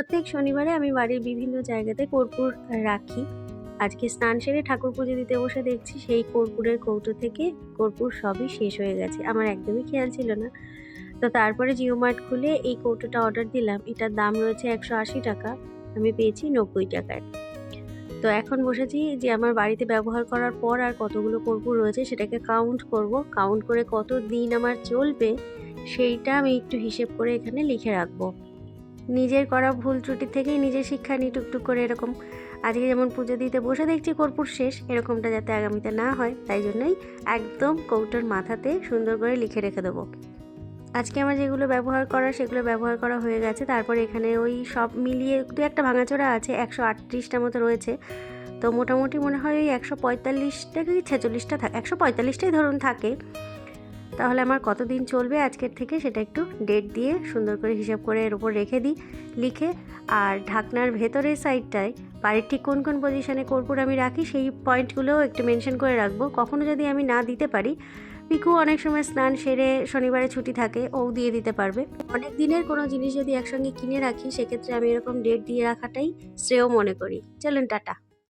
প্রত্যেক শনিবারে আমি বাড়ির বিভিন্ন জায়গাতে কর্পূর রাখি। আজকে স্নান সেরে ঠাকুর পুজো দিতে বসে দেখছি, সেই কর্পূরের কৌটো থেকে কর্পূর সবই শেষ হয়ে গেছে। আমার একদমই খেয়াল ছিল না। তো তারপরে জিও মার্ট খুলে এই কৌটোটা অর্ডার দিলাম। এটার দাম রয়েছে একশো আশি টাকা। আমি পেয়েছি নব্বই টাকায়। তো এখন বসেছি যে আমার বাড়িতে ব্যবহার করার পর আর কতগুলো কর্পূর রয়েছে সেটাকে কাউন্ট করব। কাউন্ট করে কত দিন আমার চলবে, সেইটা আমি একটু হিসেব করে এখানে লিখে রাখব। নিজের করা ভুল ত্রুটি থেকেই নিজের শিক্ষা নিয়ে টুকটুক করে এরকম আজকে যেমন পুজো দিতে বসে দেখছি কর্পূর শেষ, এরকমটা যাতে আগামীতে না হয়, তাই জন্যই একদম কৌটোর মাথাতে সুন্দর করে লিখে রেখে দেবো। আজকে আমার যেগুলো ব্যবহার করা, সেগুলো ব্যবহার করা হয়ে গেছে। তারপরে এখানে ওই সব মিলিয়ে দু একটা ভাঙাচোরা আছে, একশো আটত্রিশটা মতো রয়েছে। তো মোটামুটি মনে হয় ওই একশো পঁয়তাল্লিশটা কি ছেচল্লিশটা থাকে, একশো পঁয়তাল্লিশটাই ধরুন থাকে। তাহলে আমার কতদিন চলবে আজকের থেকে সেটা একটু ডেট দিয়ে সুন্দর করে হিসাব করে এর উপর রেখে দিই, লিখে। আর ঢাকনার ভেতরের সাইডটায় বাড়ির ঠিক কোন কোন পজিশনে কর্পূর আমি রাখি সেই পয়েন্টগুলোও একটু মেনশন করে রাখব। কখনো যদি আমি না দিতে পারি, পিকু অনেক সময় স্নান সেরে শনিবারে ছুটি থাকে, ও দিয়ে দিতে পারবে। অনেক দিনের কোনো জিনিস যদি একসঙ্গে কিনে রাখি, সেক্ষেত্রে আমি এরকম ডেট দিয়ে রাখাটাই শ্রেয় মনে করি। চলুন, টাটা।